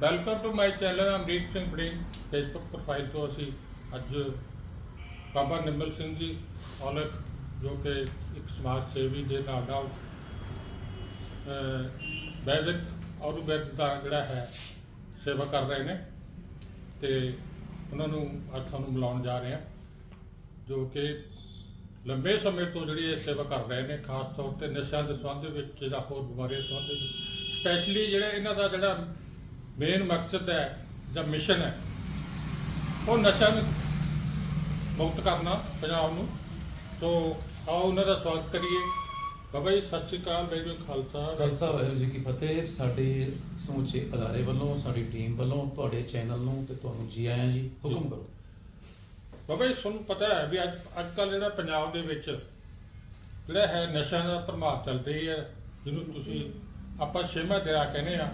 Welcome to my channel Amrik Singh Baring Facebook profile ਤੋਂ ਅਸੀਂ ਅੱਜ ਬਾਬਾ ਨਿਰਮਲ ਸਿੰਘ ਜੀ ਔਲਖ ਜੋ ਕਿ ਇੱਕ ਸਮਾਜ ਸੇਵੀ ਦੇ ਨਾਲ ਨਾਲ ਅਹ, ਵੈਦਿਕ ਆਯੁਰਵੈਦ ਦਾ ਜਿਹੜਾ ਹੈ ਸੇਵਾ ਕਰ ਰਹੇ ਨੇ। ਤੇ ਉਹਨਾਂ ਨੂੰ ਅੱਜ ਤੁਹਾਨੂੰ ਮਿਲਾਉਣ ਜਾ ਰਹੇ ਹਾਂ ਜੋ ਕਿ ਲੰਬੇ ਸਮੇਂ ਤੋਂ ਜਿਹੜੀ ਇਹ ਸੇਵਾ ਕਰ ਰਹੇ ਨੇ ਖਾਸ ਤੌਰ ਤੇ ਨਸ਼ਿਆਂ ਦੇ ਸੰਬੰਧ ਵਿੱਚ ਜਾਂ ਹੋਰ ਬਿਮਾਰੀਆਂ ਦੇ ਸੰਬੰਧ ਵਿੱਚ। ਸਪੈਸ਼ਲੀ ਜਿਹੜਾ ਇਹਨਾਂ ਦਾ ਜਿਹੜਾ ਮੇਨ ਮਕਸਦ ਹੈ ਜਾਂ ਮਿਸ਼ਨ ਹੈ ਉਹ ਨਸ਼ਿਆਂ ਨੂੰ ਮੁਕਤ ਕਰਨਾ ਪੰਜਾਬ ਨੂੰ। ਤੋਂ ਆਓ ਉਹਨਾਂ ਦਾ ਸਵਾਗਤ ਕਰੀਏ। ਬਾਬਾ ਜੀ ਸਤਿ ਸ਼੍ਰੀ ਅਕਾਲ ਬੈਜੋ ਖਾਲਸਾ ਖਾਲਸਾ ਵਾਹਿਗੁਰੂ ਜੀ ਕੀ ਫਤਿਹ। ਸਾਡੇ ਸਮੁੱਚੇ ਅਦਾਰੇ ਵੱਲੋਂ ਸਾਡੀ ਟੀਮ ਵੱਲੋਂ ਤੁਹਾਡੇ ਚੈਨਲ ਨੂੰ ਤੇ ਤੁਹਾਨੂੰ ਜੀ ਆਇਆਂ ਜੀ ਹੁਕਮ ਕਰੋ। ਬਾਬਾ ਜੀ ਤੁਹਾਨੂੰ ਪਤਾ ਹੈ ਵੀ ਅੱਜ ਅੱਜ ਕੱਲ੍ਹ ਜਿਹੜਾ ਪੰਜਾਬ ਦੇ ਵਿੱਚ ਜਿਹੜਾ ਹੈ ਨਸ਼ਿਆਂ ਦਾ ਪ੍ਰਭਾਵ ਚੱਲ ਰਹੀ ਹੈ ਜਿਹਨੂੰ ਤੁਸੀਂ ਆਪਾਂ ਛੇਵਾਂ ਦਰਿਆ ਕਹਿੰਦੇ ਆ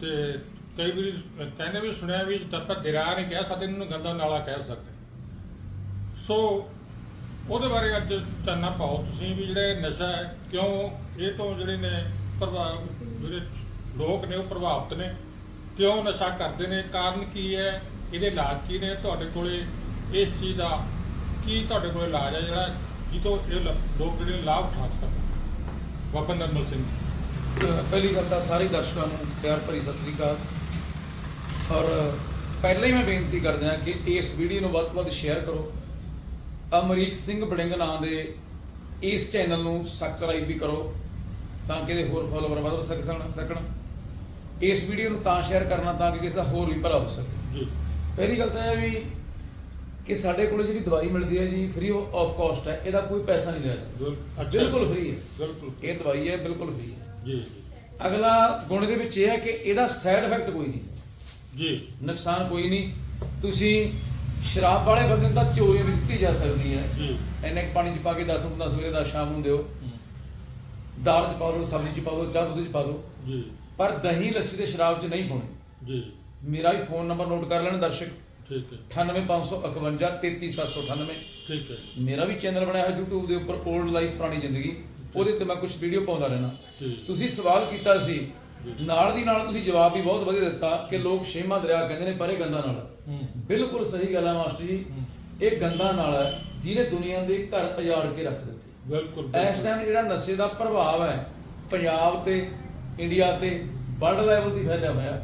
ਤੇ ਕਈ ਵਾਰੀ ਕਹਿੰਦੇ ਵੀ ਸੁਣਿਆ ਵੀ ਆਪਾਂ ਦਰਿਆ ਨਹੀਂ ਕਹਿ ਸਕਦੇ, ਇਹਨੂੰ ਗੰਦਾ ਨਾਲਾ ਕਹਿ ਸਕਦੇ। ਸੋ ਉਹਦੇ ਬਾਰੇ ਅੱਜ ਚਾਨਣਾ ਪਾਓ ਤੁਸੀਂ ਵੀ ਜਿਹੜੇ ਨਸ਼ਾ ਹੈ, ਕਿਉਂ ਇਹ ਤੋਂ ਜਿਹੜੇ ਨੇ ਪ੍ਰਭਾਵ ਜਿਹੜੇ ਲੋਕ ਨੇ ਉਹ ਪ੍ਰਭਾਵਿਤ ਨੇ, ਕਿਉਂ ਨਸ਼ਾ ਕਰਦੇ ਨੇ, ਕਾਰਨ ਕੀ ਹੈ, ਇਹਦੇ ਇਲਾਜ ਕੀ ਨੇ, ਤੁਹਾਡੇ ਕੋਲੇ ਇਸ ਚੀਜ਼ ਦਾ ਕੀ ਤੁਹਾਡੇ ਕੋਲੇ ਇਲਾਜ ਹੈ ਜਿਹੜਾ ਜਿੱਤੋਂ ਇਹ ਲ- ਲੋਕ ਜਿਹੜੇ ਨੇ ਲਾਭ ਉਠਾ ਸਕਣ। ਬਾਬਾ ਨਰਮਲ ਸਿੰਘ ਪਹਿਲੀ ਗੱਲ ਤਾਂ ਸਾਰੇ ਦਰਸ਼ਕਾਂ ਨੂੰ ਪਿਆਰ ਭਰੀ ਸਤਿ ਸ੍ਰੀ ਅਕਾਲ। ਔਰ ਪਹਿਲਾਂ ਹੀ ਮੈਂ ਬੇਨਤੀ ਕਰਦਾ ਕਿ ਇਸ ਵੀਡੀਓ ਨੂੰ ਵੱਧ ਤੋਂ ਵੱਧ ਸ਼ੇਅਰ ਕਰੋ। ਅਮਰੀਕ ਸਿੰਘ ਬੜਿੰਗ ਨਾਂ ਦੇ ਇਸ ਚੈਨਲ ਨੂੰ ਸਬਸਕ੍ਰਾਈਬ ਵੀ ਕਰੋ ਤਾਂ ਕਿ ਇਹਦੇ ਹੋਰ ਫਾਲੋਅਰ ਵੱਧ ਸਕਣ ਸਕਣ। ਇਸ ਵੀਡੀਓ ਨੂੰ ਤਾਂ ਸ਼ੇਅਰ ਕਰਨਾ ਤਾਂ ਕਿ ਕਿਸੇ ਦਾ ਹੋਰ ਵੀ ਭਲਾ ਹੋ ਸਕੇ। ਜੀ। ਪਹਿਲੀ ਗੱਲ ਤਾਂ ਇਹ ਵੀ ਕਿ ਸਾਡੇ ਕੋਲ ਜਿਹੜੀ ਦਵਾਈ ਮਿਲਦੀ ਹੈ ਜੀ ਫ੍ਰੀ ਆਫ ਕਾਸਟ ਹੈ ਇਹਦਾ ਕੋਈ ਪੈਸਾ ਨਹੀਂ ਲਿਆ। ਬਿਲਕੁਲ ਫ੍ਰੀ ਹੈ। ਬਿਲਕੁਲ ਇਹ ਦਵਾਈ ਹੈ ਬਿਲਕੁਲ ਫ੍ਰੀ ਹੈ। ਜੀ। ਅਗਲਾ ਗੁਣ ਦੇ ਵਿੱਚ ਇਹ ਹੈ ਕਿ ਇਹਦਾ ਸਾਈਡ ਇਫੈਕਟ ਕੋਈ ਨਹੀਂ। ਜੀ। ਨੁਕਸਾਨ ਕੋਈ ਨਹੀਂ। ਤੁਸੀਂ ਸ਼ਰਾਬ ਵਾਲੇ ਬੰਦੇ ਨੂੰ ਤਾਂ ਚੋਰੀ ਵੀ ਦਿੱਤੀ ਜਾ ਸਕਦੀ ਹੈ। ਜੀ। ਇੰਨੇ ਕੁ ਪਾਣੀ ਚ ਪਾ ਕੇ 10 10 ਸਵੇਰੇ ਦਾ ਸ਼ਾਮ ਨੂੰ ਦਿਓ। ਦਾਲ ਚ ਪਾ ਦਿਓ ਸਬਜ਼ੀ ਚ ਪਾ ਦਿਓ ਚਾਹ ਦੁੱਧ ਚ ਪਾ ਦਿਓ। ਜੀ। ਪਰ ਦਹੀਂ ਲੱਸੀ ਤੇ ਸ਼ਰਾਬ ਚ ਨਹੀਂ ਪਾਉਣੀ। ਜੀ। ਮੇਰਾ ਵੀ ਫੋਨ ਨੰਬਰ ਨੋਟ ਕਰ ਲੈਣ ਦਰਸ਼ਕ। ਠੀਕ ਹੈ। 98551 33798 ਠੀਕ ਹੈ। ਮੇਰਾ ਵੀ ਚੈਨਲ ਬਣਾਇਆ ਹੈ YouTube ਦੇ ਉੱਪਰ 올ਡ ਲਾਈਫ ਪੁਰਾਣੀ ਜ਼ਿੰਦਗੀ। ਉਹਦੇ ਤੇ ਮੈਂ ਕੁਝ ਵੀਡੀਓ ਪਾਉਂਦਾ ਰਹਿਣਾ ਤੁਸੀਂ ਸਵਾਲ ਕੀਤਾ ਸੀ। ਨਾਲ ਦੀ ਨਾਲ ਤੁਸੀਂ ਜਵਾਬ ਵੀ ਬਹੁਤ ਵਧੀਆ ਦਿੱਤਾ ਕਿ ਲੋਕ ਛੇਵਾਂ ਦਰਿਆ ਕਹਿੰਦੇ ਨੇ ਪਰੇ ਗੰਦਾ ਨਾਲ। ਬਿਲਕੁਲ ਸਹੀ ਗੱਲ ਹੈ ਮਾਸਟਰ ਜੀ। ਇਹ ਗੰਦਾ ਨਾਲ ਹੈ ਜਿਹਨੇ ਦੁਨੀਆ ਦੇ ਘਰ ਉਜਾੜ ਕੇ ਰੱਖ ਦਿੱਤੇ। ਬਿਲਕੁਲ ਇਸ। ਟਾਈਮ ਜਿਹੜਾ ਨਸ਼ੇ ਦਾ ਪ੍ਰਭਾਵ ਹੈ ਪੰਜਾਬ ਤੇ ਇੰਡੀਆ ਤੇ ਵਰਲਡ ਲੈਵਲ ਤੇ ਫੈਲਿਆ ਹੋਇਆ।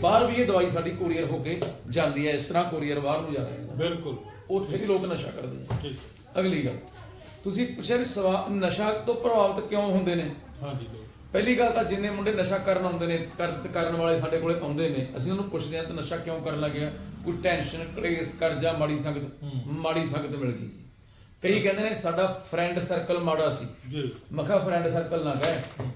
ਬਾਹਰ ਵੀ ਇਹ ਦਵਾਈ ਸਾਡੀ ਕੋਰੀਅਰ ਹੋ ਕੇ ਜਾਂਦੀ ਹੈ ਇਸ ਤਰ੍ਹਾਂ ਕੋਰੀਅਰ ਬਾਹਰ ਨੂੰ ਜਾਂਦਾ ਹੈ ਬਿਲਕੁਲ। ਉੱਥੇ ਵੀ ਲੋਕ ਨਸ਼ਾ ਕਰਦੇ ਠੀਕ। ਅਗਲੀ ਗੱਲ। ਤੁਸੀਂ ਪੁੱਛਿਆ ਵੀ ਨਸ਼ਾ ਤੋਂ ਪ੍ਰਭਾਵਿਤ ਕਿਉਂ ਹੁੰਦੇ ਨੇ? ਹਾਂਜੀ ਪਹਿਲੀ ਗੱਲ ਤਾਂ ਜਿੰਨੇ ਮੁੰਡੇ ਨਸ਼ਾ ਕਰਨ ਆਉਂਦੇ ਨੇ ਕਰ- ਕਰਨ ਵਾਲੇ ਸਾਡੇ ਕੋਲੇ ਆਉਂਦੇ ਨੇ ਅਸੀਂ ਉਹਨੂੰ ਪੁੱਛਦੇ ਹਾਂ ਤੇ ਨਸ਼ਾ ਕਿਉਂ ਕਰਨ ਲੱਗਿਆ? ਕੋਈ ਟੈਨਸ਼ਨ ਕਲੇਸ਼ ਕਰਜ਼ਾ ਮਾੜੀ ਸੰਗਤ। ਮਾੜੀ ਸੰਗਤ ਮਿਲ ਗਈ ਸੀ। ਕਈ ਕਹਿੰਦੇ ਨੇ ਸਾਡਾ ਫਰੈਂਡ ਸਰਕਲ ਮਾੜਾ ਸੀ। ਜੀ। ਮੈਂ ਕਿਹਾ ਫਰੈਂਡ ਸਰਕਲ ਨਾ ਕਹੇ।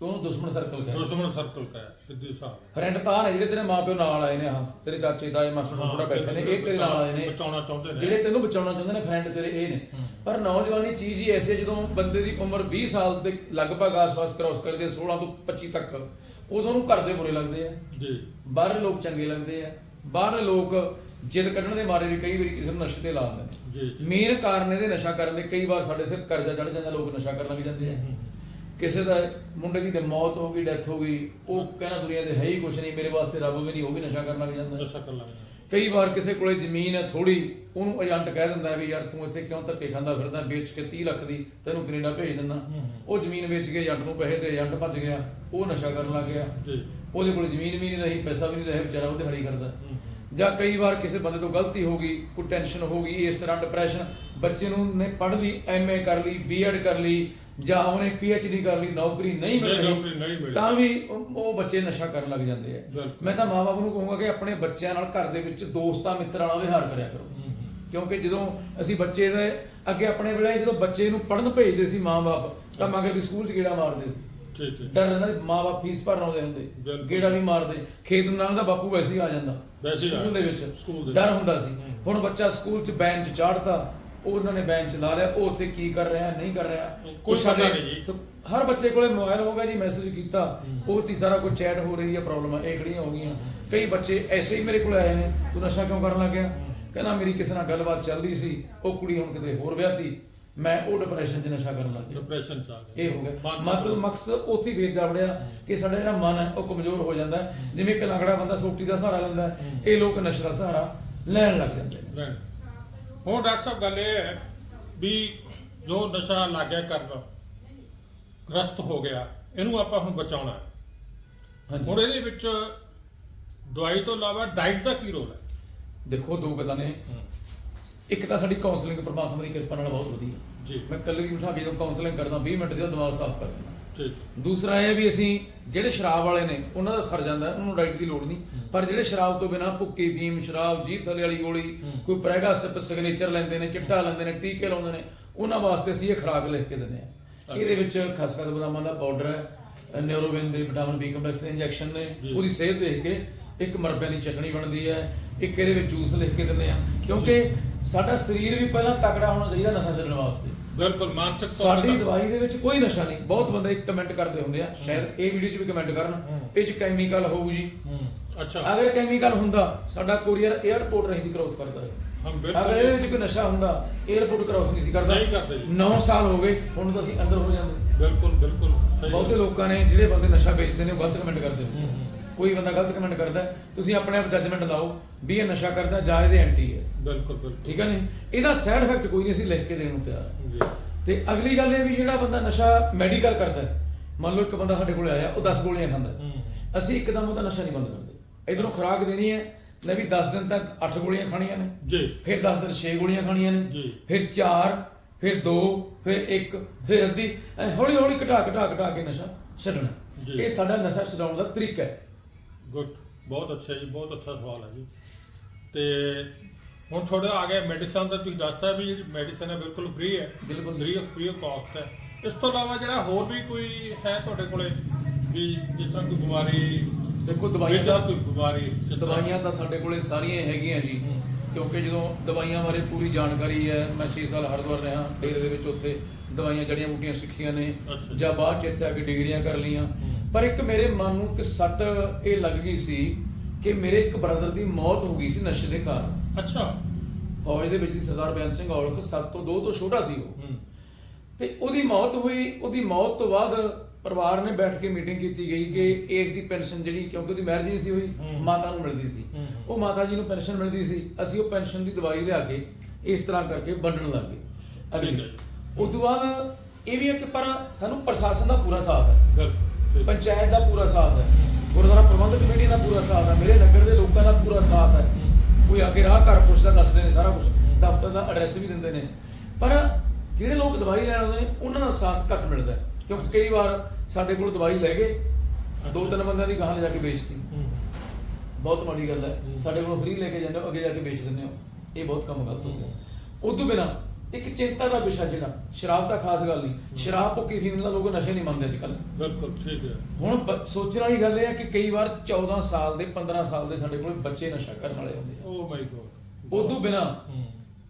ਤੂੰ ਉਹਨੂੰ ਦੁਸ਼ਮਣ ਸਰਕਲ ਕਹੇ। ਦੁਸ਼ਮਣ ਸਰਕਲ ਕਾ ਹੈ, ਸਿੱਧੀ ਸਾਹਿਬ ਫਰੈਂਡ ਤਾਂ ਨੇ ਜਿਹੜੇ ਤੇਰੇ ਮਾਪਿਓ ਨਾਲ ਆਏ ਨੇ ਆਹ ਤੇਰੇ ਚਾਚੇ ਤਾਏ ਮਾਸਟਰ ਥੋੜਾ ਬੈਠੇ ਨੇ ਇਹ ਤੇਰੇ ਨਾਲ ਆਏ ਨੇ। ਬਚਾਉਣਾ ਚਾਹੁੰਦੇ ਨੇ। ਜਿਹੜੇ ਤੈਨੂੰ ਬਚਾਉਣਾ ਚਾਹੁੰਦੇ ਨੇ ਫਰੈਂਡ ਤੇਰੇ ਇਹ ਨੇ। ਪਰ ਨੌਜਵਾਨੀ ਚੀਜ਼ ਹੀ ਐਸੀ ਹੈ ਜਦੋਂ ਬੰਦੇ ਦੀ ਉਮਰ 20 ਸਾਲ ਦੇ ਲਗਭਗ ਆਸ-ਪਾਸ ਕ੍ਰਾਸ ਕਰਦੇ ਆ, 16 ਤੋਂ 25 ਤੱਕ ਉਦੋਂ ਨੂੰ ਘਰ ਦੇ ਬੁਰੇ ਲੱਗਦੇ ਆ। ਜੀ। ਬਾਹਰਲੇ ਲੋਕ ਚੰਗੇ ਲੱਗਦੇ ਆ। ਬਾਹਰਲੇ ਲੋਕ ਜਿੱਦ ਕੱਢਣ ਦੇ ਮਾਰੇ ਵੀ ਕਈ ਵਾਰੀ ਕਿਸੇ ਨੂੰ ਨਸ਼ੇ ਤੇ ਲਾ ਦਿੰਦੇ ਜੀ ਨੇ ਮੇਨ ਕਾਰਨ ਇਹਦੇ ਨਸ਼ਾ ਕਰਨ ਦੇ ਕਈ ਵਾਰ ਸਾਡੇ ਸਿਰ ਕਰਜ਼ਾ ਚੜ ਜਾਂਦਾ ਲੋਕ ਨਸ਼ਾ ਕਰਨ ਲੱਗ ਜਾਂਦੇ ਆ। ਕਿਸੇ ਦਾ ਮੁੰਡੇ ਦੀ ਤੇ ਮੌਤ ਹੋ ਗਈ ਡੈਥ ਹੋ ਗਈ ਉਹ ਕਹਿੰਦਾ ਦੁਨੀਆ ਦੇ ਹੈ ਹੀ ਕੁਝ ਨਹੀਂ ਮੇਰੇ ਵਾਸਤੇ ਰੱਬ ਵੀ ਨਹੀਂ ਉਹ ਵੀ ਨਸ਼ਾ ਕਰਨ ਲੱਗ ਜਾਂਦਾ। ਨਸ਼ਾ ਕਰ ਲਾਂਗੇ ਕਈ ਵਾਰ ਕਿਸੇ ਕੋਲੇ ਜ਼ਮੀਨ ਹੈ ਥੋੜੀ ਉਹਨੂੰ ਏਜੰਟ ਕਹਿ ਦਿੰਦਾ ਹੈ ਵੀ ਯਾਰ ਤੂੰ ਇੱਥੇ ਕਿਉਂ ਧੱਕੇ ਖਾਂਦਾ ਫਿਰਦਾ ਵੇਚ ਕੇ 30 ਲੱਖ ਦੀ ਤੈਨੂੰ ਕੈਨੇਡਾ ਭੇਜ ਦਿੰਦਾ। ਹੂੰ। ਉਹ ਜ਼ਮੀਨ ਵੇਚ ਕੇ ਏਜੰਟ ਨੂੰ ਪੈਸੇ ਤੇ ਏਜੰਟ ਭੱਜ ਗਿਆ ਉਹ ਨਸ਼ਾ ਕਰਨ ਲੱਗ ਗਿਆ। ਜੀ। ਉਹਦੇ ਕੋਲ ਜ਼ਮੀਨ ਵੀ ਨਹੀਂ ਰਹੀ ਪੈਸਾ ਵੀ ਨਹੀਂ ਰਿਹਾ ਵਿਚਾਰਾ ਉਹਦੇ ਹੜੀ ਕਰਦਾ। ਹੂੰ। ਜਾਂ ਕਈ ਵਾਰ ਕਿਸੇ ਬੰਦੇ ਤੋਂ ਗਲਤੀ ਹੋ ਗਈ ਕੋਈ ਟੈਨਸ਼ਨ ਹੋ ਗਈ ਇਸ ਤਰ੍ਹਾਂ ਡਿਪਰੈਸ਼ਨ ਬੱਚੇ ਨੂੰ ਨੇ ਪੜ੍ਹ ਲਈ ਐਮਏ ਕਰ ਲਈ ਬੀਐਡ ਕਰ ਲਈ ਜਾਂ ਉਹਨੇ ਪੀਐਚਡੀ ਕਰ ਲਈ ਨੌਕਰੀ ਨਹੀਂ ਮਿਲ ਨਹੀਂ, ਨੌਕਰੀ ਨਹੀਂ ਰਹੀ। ਤਾਂ ਵੀ ਉਹ ਉਹ ਬੱਚੇ ਨਸ਼ਾ ਕਰਨ ਲੱਗ ਜਾਂਦੇ ਆ ਬਿਲਕੁਲ। ਮੈਂ ਤਾਂ ਮਾਪੇ ਨੂੰ ਕਹੂੰਗਾ ਕਿ ਆਪਣੇ ਬੱਚਿਆਂ ਨਾਲ ਘਰ ਦੇ ਵਿੱਚ ਦੋਸਤਾਂ ਮਿੱਤਰਾਂ ਨਾਲ ਵਿਹਾਰ ਕਰਿਆ ਕਰੋ। ਕਿਉਂਕਿ ਜਦੋਂ ਅਸੀਂ ਬੱਚੇ ਦੇ ਅੱਗੇ ਆਪਣੇ ਵੇਲੇ ਜਦੋਂ ਬੱਚੇ ਨੂੰ ਪੜ੍ਹਨ ਭੇਜਦੇ ਸੀ ਮਾਂ-ਬਾਪ ਤਾਂ ਮਗਰ ਵੀ ਸਕੂਲ 'ਚ ਗੇੜਾ ਮਾਰਦੇ ਸੀ ਠੀਕ ਹੈ ਡਰ ਰਹਿੰਦਾ ਮਾਂ-ਬਾਪ ਫੀਸ ਭਰਨ ਆਉਂਦੇ ਹੁੰਦੇ ਬਿਲਕੁਲ। ਗੇੜਾ ਵੀ ਮਾਰਦੇ ਖੇਤ ਨੂੰ ਲੰਘਦਾ ਬਾਪੂ ਵੈਸੇ ਹੀ ਆ ਜਾਂਦਾ ਵੈਸੇ ਹੀ ਆ ਸਕੂਲ ਦੇ ਵਿੱਚ ਸਕੂਲ ਦੇ ਡਰ ਵਿੱਚ। ਹੁੰਦਾ ਸੀ। ਹੁਣ ਬੱਚਾ ਸਕੂਲ 'ਚ ਬੈਂਚ ਚਾੜਦਾ ਉਹ ਉਹਨਾਂ ਨੇ ਬੈਂਚ ਲਾ ਲਿਆ ਉਹ ਉੱਥੇ ਕੀ ਕਰ ਰਿਹਾ ਨਹੀਂ ਕਰ ਰਿਹਾ। ਉਹ ਸਾਡੇ- ਪਤਾ ਨਹੀਂ ਜੀ। ਹਰ ਬੱਚੇ ਕੋਲੇ ਮੋਬਾਈਲ ਹੋਗਾ ਜੀ ਮੈਸੇਜ ਕੀਤਾ। ਉਹ ਤੇ ਸਾਰਾ ਕੁਝ ਚੈਟ ਹੋ ਰਹੀ ਹੈ ਪ੍ਰੋਬਲਮ ਇਹ ਖੜੀਆਂ ਹੋ ਗਈਆਂ। ਕਈ ਬੱਚੇ ਐਸੇ ਹੀ ਮੇਰੇ ਕੋਲ ਆਏ ਨੇ ਤੂੰ ਨਸ਼ਾ ਕਿਉਂ ਕਰਨ ਲੱਗਿਆ? ਕਹਿੰਦਾ ਮੇਰੀ ਕਿਸੇ ਨਾਲ ਗੱਲਬਾਤ ਚੱਲਦੀ ਸੀ ਉਹ ਕੁੜੀ ਹੁਣ ਕਿਤੇ ਹੋਰ ਵਿਆਹਤੀ। ਮੈਂ ਉਹ ਡਿਪਰੈਸ਼ਨ 'ਚ ਨਸ਼ਾ ਕਰਨ ਲੱਗ ਗਿਆ। ਡਿਪਰੈਸ਼ਨ ਚ ਆ ਗਏ ਇਹ ਹੋ ਗਿਆ। ਮਨ- ਮਤਲਬ ਮਕਸਦ ਉੱਥੇ ਹੀ ਵੇਚਦਾ ਵੜਿਆ ਕਿ ਸਾਡਾ ਜਿਹੜਾ ਮਨ ਹੈ ਉਹ ਕਮਜ਼ੋਰ ਹੋ ਜਾਂਦਾ ਹੈ। ਜਿਵੇਂ ਇੱਕ ਲੰਗੜਾ ਬੰਦਾ ਸੋਟੀ ਦਾ ਸਹਾਰਾ ਲੈਂਦਾ ਹੂੰ। ਇਹ ਲੋਕ ਨਸ਼ੇ ਦਾ ਸਹਾਰਾ ਲੈਣ ਲੱਗ ਜਾਂਦੇ ਨੇ। ਰਹਿਣ। ਹੁਣ ਡਾਕਟਰ ਸਾਹਿਬ ਗੱਲ ਇਹ ਹੈ ਵੀ ਜੋ ਨਸ਼ਾ ਲੱਗਿਆ ਕਰਨ ਗ੍ਰਸਤ ਹੋ ਗਿਆ ਇਹਨੂੰ ਆਪਾਂ ਹੁਣ ਬਚਾਉਣਾ ਹੈ। ਹੁਣ ਇਹਦੇ ਵਿੱਚ ਦਵਾਈ ਤੋਂ ਇਲਾਵਾ ਡਾਈਟ ਦਾ ਕੀ ਰੋਲ ਹੈ? ਦੇਖੋ ਦੋ ਗੱਲਾਂ ਨੇ। ਇੱਕ ਤਾਂ ਸਾਡੀ ਕਾਉਂਸਲਿੰਗ ਪਰਮਾਤਮਾ ਦੀ ਕਿਰਪਾ ਨਾਲ ਬਹੁਤ ਵਧੀਆ। ਜੀ। ਮੈਂ ਕੱਲੀ ਬਿਠਾ ਕੇ ਜਦੋਂ ਕਾਉਂਸਲਿੰਗ ਕਰਦਾ 20 ਮਿੰਟ ਦਾ ਦਿਮਾਗ ਸਾਫ਼ ਕਰ ਦਿੰਦਾ। ਦੂਸਰਾ ਇਹ ਵੀ ਅਸੀਂ ਜਿਹੜੇ ਸ਼ਰਾਬ ਵਾਲੇ ਨੇ ਉਹਨਾਂ ਦਾ ਸਰ ਜਾਂਦਾ ਉਹਨਾਂ ਨੂੰ ਡਾਈਟ ਦੀ ਲੋੜ ਨਹੀਂ। ਪਰ ਜਿਹੜੇ ਸ਼ਰਾਬ ਤੋਂ ਬਿਨਾ ਭੁੱਕੀ ਫੀਮ ਸ਼ਰਾਬ ਜੀਭ ਥੱਲੇ ਵਾਲੀ ਗੋਲੀ। ਕੋਈ ਪ੍ਰੈਗਾ ਸਿਗਨੇਚਰ ਲੈਂਦੇ ਨੇ ਚਿੱਟਾ ਲੈਂਦੇ ਨੇ ਟੀਕੇ ਲਾਉਂਦੇ ਨੇ ਉਹਨਾਂ ਵਾਸਤੇ ਅਸੀਂ ਇਹ ਖੁਰਾਕ ਲਿਖ ਕੇ ਦਿੰਦੇ ਆ ਇਹਦੇ ਵਿੱਚ ਖਸਖਸ ਬਦਾਮਾਂ ਦਾ ਪਾਊਡਰ ਹੈ ਨਿਊਰੋਬਿਨ ਦੇ ਵਿਟਾਮਿਨ ਬੀ ਕੰਪਲੈਕਸ ਦੇ ਇੰਜੈਕਸ਼ਨ ਨੇ। ਉਹਦੀ ਸਿਹਤ ਦੇਖ ਕੇ ਇੱਕ ਮਰਬਿਆਂ ਦੀ ਚਟਣੀ ਬਣਦੀ ਹੈ ਇੱਕ ਇਹਦੇ ਵਿੱਚ ਜੂਸ ਲਿਖ ਕੇ ਦਿੰਦੇ ਆ ਕਿਉਂਕਿ ਸਾਡਾ ਸਰੀਰ ਵੀ ਪਹਿਲਾਂ ਤਕੜਾ ਹੋਣਾ ਚਾਹੀਦਾ ਨਸ਼ਾ ਛੱਡਣ ਵਾਸਤੇ। ਬਿਲਕੁਲ ਮਾਨਸਿਕ ਤੌਰ ਸਾਡੀ ਤੇ ਦਵਾਈ ਦੇ ਵਿੱਚ ਕੋਈ ਨਸ਼ਾ ਨਹੀਂ। ਬਹੁਤ ਬੰਦੇ ਕਮੈਂਟ ਕਰਦੇ ਹੁੰਦੇ ਆ ਸ਼ਾਇਦ ਇਹ ਵੀਡੀਓ 'ਚ ਵੀ ਕਮੈਂਟ ਕਰਨ। ਹੂੰ। ਇਹ 'ਚ ਕੈਮੀਕਲ ਹੋਊ ਜੀ। ਹੂੰ। ਅੱਛਾ। ਅਗਰ ਕੈਮੀਕਲ ਹੁੰਦਾ ਸਾਡਾ ਕੋਰੀਅਰ 에ਅਰਪੋਰਟ ਨਹੀਂ ਸੀ ਕ੍ਰੋਸ ਕਰਦਾ ਹਮ ਅਗਰ ਇਹਦੇ ਵਿੱਚ ਕੋਈ ਨਸ਼ਾ ਹੁੰਦਾ 에ਅਰਪੋਰਟ ਕ੍ਰੋਸ ਨਹੀਂ ਸੀ ਕਰਦਾ। ਨਹੀਂ ਕਰਦੇ ਜੀ। 9 ਸਾਲ ਹੋ ਗਏ ਹੁਣ ਤਾਂ ਅਸੀਂ ਅੰਦਰ ਹੋ ਜਾਂਦੇ। ਬਿਲਕੁਲ ਬਿਲਕੁਲ। ਸਹੀ ਬਹੁਤੇ ਹੈ। ਲੋਕਾਂ ਨੇ ਜਿਹੜੇ ਬੰਦੇ ਨਸ਼ਾ ਵੇਚਦੇ ਨੇ ਉਹ ਗਲਤ ਕਮੈਂਟ ਕਰਦੇ ਹੂੰ, ਨੇ ਹੂੰ। ਕੋਈ ਬੰਦਾ ਗਲਤ ਕਮੈਂਟ ਕਰਦਾ ਹੈ, ਤੁਸੀਂ ਆਪਣੇ ਆਪ ਜੱਜਮੈਂਟ ਲਾਓ ਵੀ ਇਹ ਨਸ਼ਾ ਕਰਦਾ ਜਾਂ ਇਹਦੇ ਐਂਟੀ ਹੈ। ਬਿਲਕੁਲ ਬਿਲਕੁਲ। ਠੀਕ ਹੈ ਨਹੀਂ? ਇਹਦਾ ਸਾਈਡ ਇਫੈਕਟ ਕੋਈ ਨਹੀਂ ਅਸੀਂ ਲਿਖ ਕੇ ਦੇਣ ਨੂੰ ਤਿਆਰ ਹਾਂ। ਜੀ। ਤੇ ਅਗਲੀ ਗੱਲ ਇਹ ਵੀ ਜਿਹੜਾ ਬੰਦਾ ਨਸ਼ਾ ਮੈਡੀਕਲ ਕਰਦਾ ਹੈ, ਮੰਨ ਲਓ ਇੱਕ ਬੰਦਾ ਸਾਡੇ ਕੋਲ ਆਇਆ ਉਹ 10 ਗੋਲੀਆਂ ਖਾਂਦਾ ਹੈ। ਹੂੰ ਅਸੀਂ ਇੱਕਦਮ ਉਹਦਾ ਨਸ਼ਾ ਨਹੀਂ ਬੰਦ ਕਰਦੇ। ਇਧਰੋਂ ਖੁਰਾਕ ਦੇਣੀ ਹੈ ਲੈ ਵੀ 10 ਦਿਨ ਤੱਕ 8 ਗੋਲੀਆਂ ਖਾਣੀਆਂ ਨੇ। ਜੀ। ਫਿਰ 10 ਦਿਨ 6 ਗੋਲੀਆਂ ਖਾਣੀਆਂ ਨੇ। ਜੀ। ਫਿਰ 4 ਫਿਰ 2 ਫਿਰ 1 ਫਿਰ ਅੱਧੀ। ਐਂ ਹੌਲੀ ਹੌਲੀ ਘਟਾ ਘਟਾ ਘਟਾ ਕੇ ਨਸ਼ਾ ਛੱਡਣਾ। ਜੀ। ਇਹ ਸਾਡਾ ਨਸ਼ਾ ਛਡਾਉਣ ਦਾ ਤਰੀਕਾ ਹੈ। ਗੁੱਡ ਬਹੁਤ ਅੱਛਾ ਜੀ ਬਹੁਤ ਅੱਛਾ ਸਵਾਲ ਹੈ ਜੀ ਤੇ ਹੁਣ ਤੁਹਾਡਾ ਆ ਗਿਆ ਮੈਡੀਸਨ ਦਾ ਤੁਸੀਂ ਦੱਸਤਾ ਵੀ ਜਿਹੜੀ ਮੈਡੀਸਨ ਹੈ ਬਿਲਕੁਲ ਫ੍ਰੀ ਹੈ ਬਿਲਕੁਲ। Free of free of cost ਹੈ ਇਸ ਤੋਂ ਇਲਾਵਾ ਜਿਹੜਾ ਹੋਰ ਵੀ ਕੋਈ ਹੈ ਤੁਹਾਡੇ ਕੋਲੇ ਵੀ ਜਿਸ ਤਰ੍ਹਾਂ ਕੋਈ ਬਿਮਾਰੀ ਦੇਖੋ ਦਵਾਈਆਂ ਦਵਾਈਆਂ ਦਾ ਕੋਈ ਬਿਮਾਰੀ ਜਿਸ ਤਰ੍ਹਾਂ- ਦਵਾਈਆਂ ਤਾਂ ਸਾਡੇ ਕੋਲੇ ਸਾਰੀਆਂ ਹੀ ਹੈਗੀਆਂ ਜੀ ਹੂੰ। ਕਿਉਂਕਿ ਜਦੋਂ ਦਵਾਈਆਂ ਬਾਰੇ ਪੂਰੀ ਜਾਣਕਾਰੀ ਹੈ ਮੈਂ 6 ਸਾਲ ਹਰਿਦੁਆਰ ਰਿਹਾ ਡੇਰੇ ਦੇ ਵਿੱਚ ਉੱਥੇ ਦਵਾਈਆਂ ਜੜੀਆਂ ਬੂਟੀਆਂ ਸਿੱਖੀਆਂ ਨੇ ਅੱਛਾ। ਜਾਂ ਬਾਅਦ ਚ ਇੱਥੇ ਆ ਕੇ ਡਿਗਰੀਆਂ ਕਰ ਲਈਆਂ ਹੂੰ। ਪਰ ਇੱਕ ਮੇਰੇ ਮਨ ਨੂੰ ਇੱਕ ਸੱਟ ਇਹ ਲੱਗ ਗਈ ਸੀ ਕਿ ਮੇਰੇ ਇੱਕ ਬ੍ਰਦਰ ਦੀ ਮੌਤ ਹੋ ਗਈ ਸੀ ਨਸ਼ੇ ਦੇ ਕਾਰਨ ਅੱਛਾ ਫੌਜ ਦੇ ਵਿੱਚ ਸੀ ਸਰਦਾਰ ਬੇਅੰਤ ਸਿੰਘ ਔਲਖ ਸੱਤ ਤੋਂ ਦੋ ਤੋਂ ਛੋਟਾ ਸੀ ਉਹ ਤੇ ਉਹਦੀ ਮੌਤ ਹੋਈ ਉਹਦੀ ਮੌਤ ਤੋਂ ਬਾਅਦ ਪਰਿਵਾਰ ਨੇ ਬੈਠ ਕੇ ਮੀਟਿੰਗ ਕੀਤੀ ਗਈ ਕਿ ਇੱਕ ਦੀ ਪੈਨਸ਼ਨ ਜਿਹੜੀ ਕਿਉਂਕਿ ਉਹਦੀ ਮੈਰਿਜ ਨਹੀਂ ਸੀ ਹੋਈ। ਮਾਤਾ ਨੂੰ ਮਿਲਦੀ ਸੀ। ਉਹ ਮਾਤਾ ਜੀ ਨੂੰ ਪੈਨਸ਼ਨ ਮਿਲਦੀ ਸੀ ਅਸੀਂ ਉਹ ਪੈਨਸ਼ਨ ਦੀ ਦਵਾਈ ਲਿਆ ਕੇ ਇਸ ਤਰ੍ਹਾਂ ਕਰਕੇ ਵੰਡਣ ਲੱਗ ਅਗਲੀ। ਉਸ ਤੋਂ ਬਾਅਦ ਇਹ ਵੀ ਹੈ ਕਿ ਪਰ ਸਾਨੂੰ ਪ੍ਰਸ਼ਾਸਨ ਦਾ ਪੂਰਾ ਸਾਥ ਹੈ। ਪੰਚਾਇਤ ਦਾ ਪੂਰਾ ਸਾਥ ਹੈ। ਗੁਰਦੁਆਰਾ ਪ੍ਰਬੰਧਕ ਕਮੇਟੀ ਦਾ ਪੂਰਾ ਸਾਥ ਹੈ। ਮੇਰੇ ਨਗਰ ਦੇ ਲੋਕਾਂ ਦਾ ਪੂਰਾ ਸਾਥ ਹੈ। ਕੋਈ ਆ ਕੇ ਰਾਹ ਘਰ ਪੁੱਛਦਾ ਦੱਸਦੇ ਨੇ ਸਾਰਾ ਕੁਝ ਦਫ਼ਤਰ ਦਾ ਐਡਰੈਸ ਵੀ ਦਿੰਦੇ ਨੇ। ਪਰ ਜਿਹੜੇ ਲੋਕ ਦਵਾਈ ਲੈਣ ਆਉਂਦੇ ਨੇ ਉਹਨਾਂ ਦਾ ਸਾਥ ਘੱਟ ਮਿਲਦਾ। ਕਿਉਂਕਿ ਕਈ ਵਾਰ ਸਾਡੇ ਕੋਲ ਦਵਾਈ ਲੈ ਗਏ ਦੋ ਤਿੰਨ ਬੰਦਿਆਂ ਦੀ ਗਾਹਾਂ ਲਿਜਾ ਕੇ ਵੇਚਤੀ। ਬਹੁਤ ਮਾੜੀ ਗੱਲ ਹੈ। ਹੂੰ। ਸਾਡੇ ਕੋਲ ਫ੍ਰੀ ਲੈ ਕੇ ਜਾਂਦੇ ਹੋ ਅੱਗੇ ਜਾ ਕੇ ਵੇਚ ਦਿੰਦੇ ਹੋ। ਇਹ ਬਹੁਤ ਕੰਮ ਗਲਤ ਹੋ ਗਿਆ। ਉਦੋਂ ਬਿਨਾ ਇੱਕ ਚਿੰਤਾ ਦਾ ਵਿਸ਼ਾ ਜਿਹੜਾ ਸ਼ਰਾਬ ਤਾਂ ਖਾਸ ਗੱਲ ਨਹੀਂ। ਸ਼ਰਾਬ ਭੁੱਕੀ ਫੀਮ ਦਾ ਲੋਕ ਨਸ਼ੇ ਨਹੀਂ ਮੰਨਦੇ ਅੱਜ ਕੱਲ੍ਹ ਬਿਲਕੁਲ ਠੀਕ ਹੈ। ਹੁਣ ਬ- ਸੋਚਣ ਵਾਲੀ ਗੱਲ ਇਹ ਹੈ ਕਿ ਕਈ ਵਾਰ 14 ਸਾਲ ਦੇ 15 ਸਾਲ ਦੇ ਸਾਡੇ ਕੋਲ ਬੱਚੇ ਨਸ਼ਾ ਕਰਨ ਵਾਲੇ ਹੁੰਦੇ ਆ। ਓ ਮਾਈ ਗੋਡ ਉਦੋਂ ਬਿਨਾ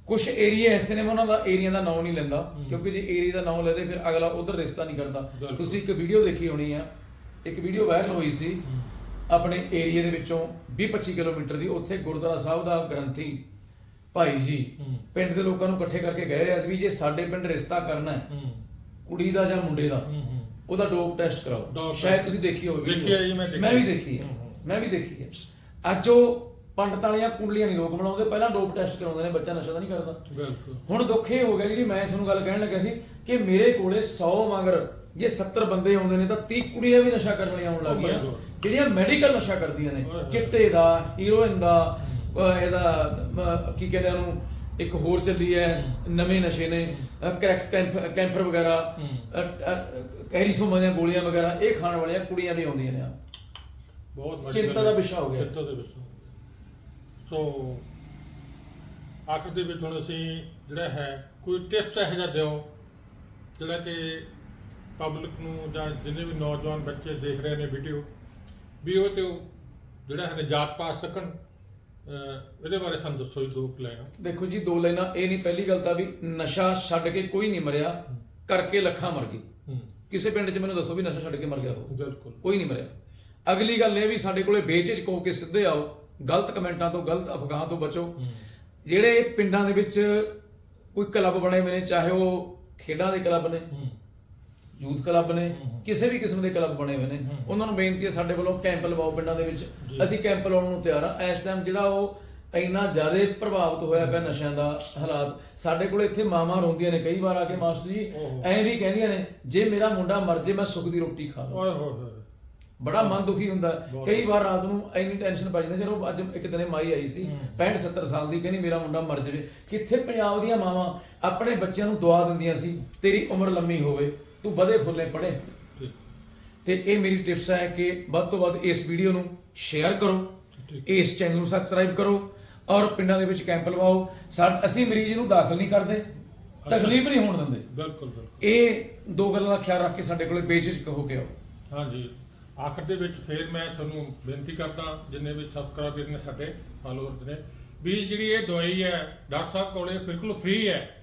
ਕੁਝ ਏਰੀਆ ਐਸੇ ਨੇ ਮੈਂ ਉਹਨਾਂ ਦਾ ਏਰੀਆ ਦਾ ਨਾਮ ਨਹੀਂ ਲੈਂਦਾ। ਕਿਉਂਕਿ ਜੇ ਏਰੀਆ ਦਾ ਨਾਮ ਲੈਦੇ ਫਿਰ ਅਗਲਾ ਉਧਰ ਰਿਸ਼ਤਾ ਨਹੀਂ ਕਰਦਾ। ਬਿਲਕੁਲ। ਤੁਸੀਂ ਇੱਕ ਵੀਡੀਓ ਦੇਖੀ ਹੋਣੀ ਆ ਇੱਕ ਵੀਡੀਓ ਵਾਇਰਲ ਹੋਈ ਸੀ। ਆਪਣੇ ਏਰੀਆ ਦੇ ਵਿੱਚੋਂ 20-25 ਕਿਲੋਮੀਟਰ ਦੀ ਉੱਥੇ ਗੁਰਦੁਆਰਾ ਸਾਹਿਬ ਦਾ ਗ੍ਰੰਥੀ ਭਾਈ ਜੀ ਹੂੰ। ਪਿੰਡ ਦੇ ਲੋਕਾਂ ਨੂੰ ਇਕੱਠੇ ਕਰਕੇ ਕਹਿ ਰਿਹਾ ਸੀ ਵੀ ਜੇ ਸਾਡੇ ਪਿੰਡ ਰਿਸ਼ਤਾ ਕਰਨਾ ਹੈ ਹੂੰ ਕੁੜੀ ਦਾ ਜਾਂ ਮੁੰਡੇ ਦਾ ਹੂੰ ਹੂੰ ਉਹਦਾ ਡੋਪ ਟੈਸਟ ਕਰਾਓ ਸ਼ਾਇਦ। ਤੁਸੀਂ ਦੇਖੀ ਹੋਵੇ ਦੇਖੀ ਹੈ ਜੀ, ਮੈਂ ਦੇਖੀ ਮੈਂ ਵੀ ਹੈ। ਦੇਖੀ ਹੈ ਹੂੰ, ਹੂੰ। ਮੈਂ ਵੀ ਦੇਖੀ ਹੈ ਅੱਜ ਉਹ ਪੰਡਤ ਵਾਲੀਆਂ ਕੁੰਡਲੀਆਂ ਨਹੀਂ ਲੋਕ ਬਣਾਉਂਦੇ ਪਹਿਲਾਂ ਡੋਪ ਟੈਸਟ ਕਰਾਉਂਦੇ ਨੇ ਬੱਚਾ ਨਸ਼ਾ ਤਾਂ ਨਹੀਂ ਕਰਦਾ ਬਿਲਕੁਲ ਹੁਣ ਦੁੱਖ ਇਹ ਹੋ ਗਿਆ ਜਿਹੜੀ ਮੈਂ ਤੁਹਾਨੂੰ ਗੱਲ ਕਹਿਣ ਲੱਗਾ ਸੀ ਕਿ ਮੇਰੇ ਕੋਲੇ 100 ਮਗਰ ਜੇ 70 ਬੰਦੇ ਆਉਂਦੇ ਨੇ ਤਾਂ 30 ਕੁੜੀਆਂ ਵੀ ਨਸ਼ਾ ਕਰਨ ਵਾਲੀਆਂ ਆਉਣ Oh my God. ਜਿਹੜੀਆਂ ਮੈਡੀਕਲ ਨਸ਼ਾ ਕਰਦੀਆਂ ਨੇ ਓਏ ਹੋਏ। ਚਿੱਟੇ ਦਾ ਹੀਰੋਇਨ ਦਾ ਇਹਦਾ ਕੀ ਕਹਿੰਦੇ ਉਹਨੂੰ ਇੱਕ ਹੋਰ ਚੱਲੀ ਹੈ ਨਵੇਂ ਨਸ਼ੇ ਨੇ ਕ੍ਰੈਕਸ ਕੈਂਪ ਕੈਂਪਰ ਵਗੈਰਾ। ਕੈਰੀਸੋਮਾ ਦੀਆਂ ਗੋਲੀਆਂ ਵਗੈਰਾ ਇਹ ਖਾਣ ਵਾਲੀਆਂ ਕੁੜੀਆਂ ਵੀ ਆਉਂਦੀਆਂ ਨੇ ਬਹੁਤ ਵੱਡੀ ਚਿੰਤਾ ਦਾ। ਵਿਸ਼ਾ ਹੋ ਗਿਆ। ਚਿੰਤਾ ਦਾ ਵਿਸ਼ਾ ਸੋ ਆਖਰ ਦੇ ਵਿੱਚ ਹੁਣ ਅਸੀਂ ਜਿਹੜਾ ਹੈ ਕੋਈ ਟਿਪਸ ਇਹੋ ਜਿਹਾ ਦਿਓ ਜਿਹੜਾ ਕਿ ਪਬਲਿਕ ਨੂੰ ਜਾਂ ਜਿੰਨੇ ਵੀ ਨੌਜਵਾਨ ਬੱਚੇ ਦੇਖ ਰਹੇ ਨੇ ਵੀਡੀਓ ਵੀ ਉਹ ਤੇ ਜਿਹੜਾ ਹੈ ਨਿਜਾਤ ਪਾ ਸਕਣ ਇਹਦੇ ਬਾਰੇ ਸਾਨੂੰ ਦੱਸੋ ਜੀ ਦੋ ਲੈਣਾ ਦੇਖੋ ਜੀ ਦੋ ਲਾਈਨਾਂ ਇਹ ਨਹੀਂ ਪਹਿਲੀ ਗੱਲ ਤਾਂ ਵੀ ਨਸ਼ਾ ਛੱਡ ਕੇ ਕੋਈ ਨਹੀਂ ਮਰਿਆ ਕਰਕੇ ਲੱਖਾਂ ਮਰ ਗਏ। ਕਿਸੇ ਪਿੰਡ 'ਚ ਮੈਨੂੰ ਦੱਸੋ ਵੀ ਨਸ਼ਾ ਛੱਡ ਕੇ ਮਰ ਗਿਆ ਹੋ ਬਿਲਕੁਲ। ਕੋਈ ਨਹੀਂ ਮਰਿਆ। ਅਗਲੀ ਗੱਲ ਇਹ ਵੀ ਸਾਡੇ ਕੋਲੇ ਬੇਝਿਜਕ ਹੋ ਕੇ ਸਿੱਧੇ ਆਓ ਗਲਤ ਕਮੈਂਟਾਂ ਤੋਂ ਗਲਤ ਅਫਗਾਹ ਤੋਂ ਬਚੋ। ਜਿਹੜੇ ਪਿੰਡਾਂ ਦੇ ਵਿੱਚ ਕੋਈ ਕਲੱਬ ਬਣੇ ਹੋਏ ਨੇ ਚਾਹੇ ਉਹ ਖੇਡਾਂ ਦੇ ਕਲੱਬ ਨੇ ਯੂਥ ਕਲੱਬ ਨੇ। ਕਿਸੇ ਵੀ ਕਿਸਮ ਦੇ ਕਲੱਬ ਬਣੇ ਹੋਏ ਨੇ। ਉਹਨਾਂ ਨੂੰ ਬੇਨਤੀ ਹੈ ਸਾਡੇ ਵੱਲੋਂ ਕੈਂਪ ਲਵਾਓ ਪਿੰਡਾਂ ਦੇ। ਵਿੱਚ ਅਸੀਂ ਕੈਂਪ ਲਾਉਣ ਨੂੰ ਤਿਆਰ ਆ ਇਸ ਟਾਈਮ ਜਿਹੜਾ ਉਹ ਇੰਨਾ ਜ਼ਿਆਦਾ ਪ੍ਰਭਾਵਿਤ ਹੋਇਆ ਪਿਆ ਨਸ਼ਿਆਂ ਦਾ ਹਾਲਾਤ ਸਾਡੇ ਕੋਲ ਇੱਥੇ ਮਾਵਾਂ ਰੋਂਦੀਆਂ ਨੇ ਕਈ ਵਾਰ ਆ ਕੇ ਮਾਸਟਰ ਜੀ। ਐਂ ਵੀ ਕਹਿੰਦੀਆਂ ਨੇ ਜੇ ਮੇਰਾ ਮੁੰਡਾ ਮਰ ਜੇ ਮੈਂ ਸੁੱਖ ਦੀ ਰੋਟੀ ਖਾ ਲਵਾਂ ਓਏ ਹੋਏ ਹੋਏ ਬੜਾ ਮਨ ਦੁਖੀ ਹੁੰਦਾ। ਕਈ ਵਾਰ ਰਾਤ ਨੂੰ ਇੰਨੀ ਟੈਨਸ਼ਨ ਪੈ ਜਾਂਦੀ ਜਦੋਂ ਅੱਜ ਇੱਕ ਦਿਨੇ ਮਾਈ ਆਈ ਸੀ ਹਮ। 65 70 ਸਾਲ ਦੀ ਕਹਿੰਦੀ ਮੇਰਾ ਮੁੰਡਾ ਮਰ ਜਾਵੇ ਕਿੱਥੇ ਪੰਜਾਬ ਦੀਆਂ ਮਾਵਾਂ ਆਪਣੇ ਬੱਚਿਆਂ ਨੂੰ ਦੁਆ ਦਿੰਦੀਆਂ ਸੀ ਤੇਰੀ ਉਮਰ ਲੰਮੀ ਹੋਵੇ ਤੂੰ ਵਧੇ ਫੁੱਲੇ ਪੜੇ ਤੇ ਇਹ ਮੇਰੀ ਟਿਪਸ ਹੈ ਕਿ ਵੱਧ ਤੋਂ ਵੱਧ ਇਸ ਵੀਡੀਓ ਨੂੰ ਸ਼ੇਅਰ ਕਰੋ। ਇਸ ਚੈਨਲ ਨੂੰ ਸਬਸਕ੍ਰਾਈਬ ਕਰੋ ਔਰ ਪਿੰਡਾਂ ਦੇ ਵਿੱਚ ਕੈਂਪ ਲਵਾਓ। ਅਸੀਂ ਮਰੀਜ਼ ਨੂੰ ਦਾਖਲ ਨਹੀਂ ਕਰਦੇ ਤਕਲੀਫ ਨਹੀਂ ਹੋਣ ਦਿੰਦੇ। ਬਿਲਕੁਲ ਬਿਲਕੁਲ। ਇਹ ਦੋ ਗੱਲਾਂ ਦਾ ਖਿਆਲ ਰੱਖ ਕੇ ਸਾਡੇ ਕੋਲੇ ਬੇਝਿਜਕ ਹੋ ਕੇ ਆਓ। ਹਾਂਜੀ। ਆਖਰ ਦੇ ਵਿੱਚ ਫੇਰ ਮੈਂ ਤੁਹਾਨੂੰ ਬੇਨਤੀ ਕਰਦਾ ਜਿੰਨੇ ਵੀ ਸਬਸਕ੍ਰਾਈਬਰ ਨੇ ਸਾਡੇ ਫਾਲੋਅਰਸ ਨੇ ਵੀ ਜਿਹੜੀ ਇਹ ਦਵਾਈ ਹੈ ਡਾਕਟਰ ਸਾਹਿਬ ਕੋਲੇ ਬਿਲਕੁਲ ਫ੍ਰੀ ਹੈ।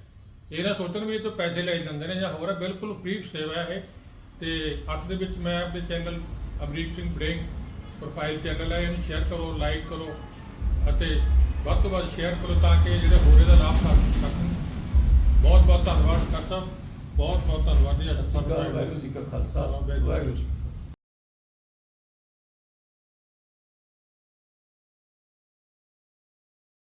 ਇਹ ਨਾ ਸੋਚਣ ਵੀ ਇਹ ਤੋਂ ਪੈਸੇ ਲੈ ਜਾਂਦੇ ਨੇ ਜਾਂ ਹੋਰ ਹੈ ਬਿਲਕੁਲ ਫ੍ਰੀ ਸੇਵਾ ਹੈ ਇਹ। ਤੇ ਆਖਰ ਦੇ ਵਿੱਚ ਮੈਂ ਆਪਣੇ channel Amrik Singh Baring profile channel ਹੈ ਇਹਨੂੰ ਸ਼ੇਅਰ ਕਰੋ ਲਾਈਕ ਕਰੋ ਅਤੇ ਵੱਧ ਤੋਂ ਵੱਧ ਸ਼ੇਅਰ ਕਰੋ ਤਾਂ ਕਿ ਜਿਹੜੇ ਹੋਰ ਇਹਦਾ ਲਾਭ ਪਾ ਸਕਣ ਬਹੁਤ ਬਹੁਤ ਧੰਨਵਾਦ ਕਰਦਾ ਬਹੁਤ ਬਹੁਤ ਧੰਨਵਾਦ ਜੀ ਵਾਹਿਗੁਰੂ ਜੀ ਕਾ ਖਾਲਸਾ ਵਾਹਿਗੁਰੂ ਜੀ।